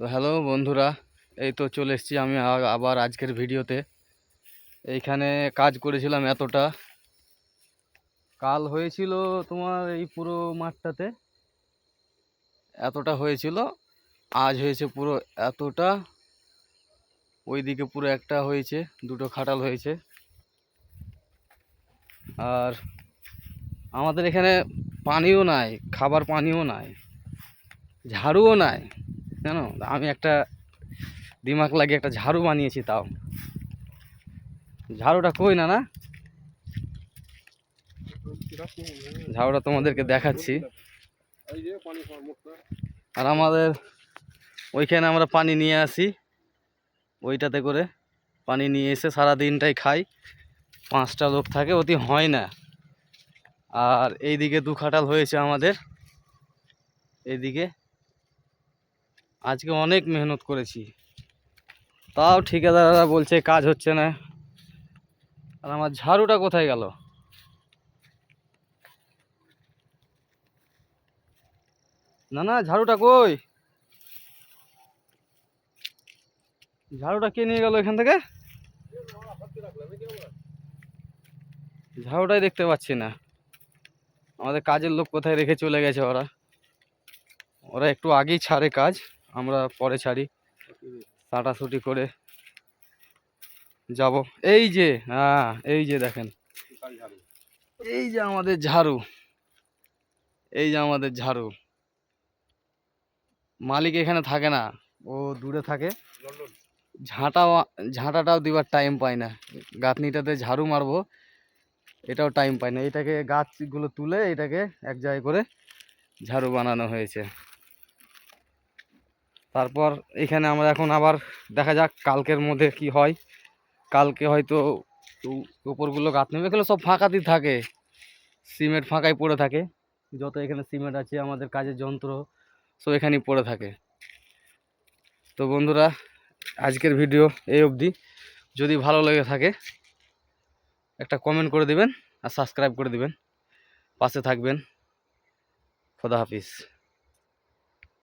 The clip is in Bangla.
তো হ্যালো বন্ধুরা, এই তো চলে এসেছি আমি আবার আজকের ভিডিওতে। এইখানে কাজ করেছিলাম এতটা। কাল হয়েছিল তোমার এই পুরো মাঠটাতে। এতটা হয়েছিল, আজ হয়েছে পুরো এতটা। ওইদিকে পুরো একটা হয়েছে, দুটো খাটাল হয়েছে। আর আমাদের এখানে পানিও নাই, খাবার পানিও নাই, ঝাড়ুও নাই। জানো? আমি একটা দিমাগ লাগে একটা ঝাড়ু বানিয়েছি তাও। ঝাড়ুটা কই না না ঝাড়ুটা তোমাদেরকে দেখাচ্ছি। আর আমাদের ওইখানে আমরা পানি নিয়ে আসি। ওইটাতে করে পানি নিয়ে এসে সারা দিনটাই খাই। পাঁচটা লোক থাকে, অতি হয় না। আর এইদিকে দু খাটাল হয়েছে আমাদের। এইদিকে আজকে অনেক মেহনত করেছি। তাও ঠিকাদাররা বলছে কাজ হচ্ছে না। আর আমার ঝাড়ুটা কোথায় গেল? না না, ঝাড়ুটা কই? ঝাড়ুটা কে নিয়ে গেল এখান থেকে? ঝাড়ুটাই দেখতে পাচ্ছি না। আমাদের কাজের লোক কোথায় রেখে চলে গেছে ওরা? ওরা একটু আগেই ছাড়ে কাজ। আমরা পরে ছাড়ি। ছাটাছুটি করে যাব। এই যে হ্যাঁ এই যে দেখেন। এই যে আমাদের ঝাড়ু। এই যে আমাদের ঝাড়ু। মালিক এখানে থাকে না। ও দূরে থাকে। ঝাঁটা ঝাঁটাটাও দিবার টাইম পায় না। গাঁথনিটাতে ঝাড়ু মারবো, এটাও টাইম পায় না। এটাকে গাছগুলো তুলে এটাকে এক জায়গায় করে ঝাড়ু বানানো হয়েছে। তারপর এখানে আমরা এখন আবার দেখা যাক কালকের মধ্যে কি হয়। কালকে হয়তো উপরগুলো উপরগুলো নেবে, এগুলো সব ফাঁকাতেই থাকে। সিমেন্ট ফাঁকাই পড়ে থাকে। যত এখানে সিমেন্ট আছে, আমাদের কাজের যন্ত্র সব এখানেই পড়ে থাকে। তো বন্ধুরা, আজকের ভিডিও এই অবধি। যদি ভালো লেগে থাকে, একটা কমেন্ট করে দিবেন আর সাবস্ক্রাইব করে দিবেন। পাশে থাকবেন। খোদা হাফিজ।